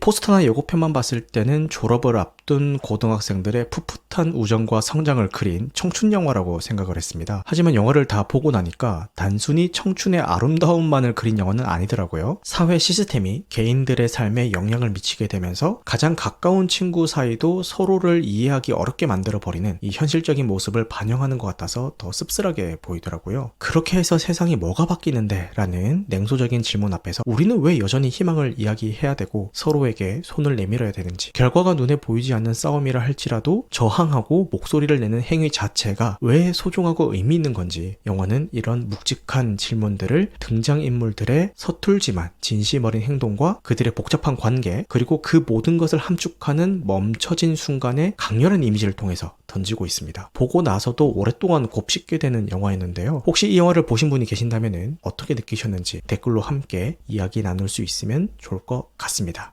포스터나 예고편만 봤을 때는 졸업을 앞 둔 고등학생들의 풋풋한 우정과 성장을 그린 청춘 영화라고 생각을 했습니다. 하지만 영화를 다 보고 나니까 단순히 청춘의 아름다움만을 그린 영화는 아니더라고요. 사회 시스템이 개인들의 삶에 영향을 미치게 되면서 가장 가까운 친구 사이도 서로를 이해하기 어렵게 만들어 버리는 이 현실적인 모습을 반영하는 것 같아서 더 씁쓸하게 보이더라고요. 그렇게 해서 세상이 뭐가 바뀌는데? 라는 냉소적인 질문 앞에서 우리는 왜 여전히 희망을 이야기해야 되고 서로에게 손을 내밀어야 되는지 결과가 눈에 보이지 않는 싸움이라 할지라도 저항하고 목소리를 내는 행위 자체가 왜 소중하고 의미 있는 건지 영화는 이런 묵직한 질문들을 등장인물들의 서툴지만 진심 어린 행동과 그들의 복잡한 관계 그리고 그 모든 것을 함축하는 멈춰진 순간의 강렬한 이미지를 통해서 던지고 있습니다. 보고 나서도 오랫동안 곱씹게 되는 영화였는데요. 혹시 이 영화를 보신 분이 계신다면 어떻게 느끼셨는지 댓글로 함께 이야기 나눌 수 있으면 좋을 것 같습니다.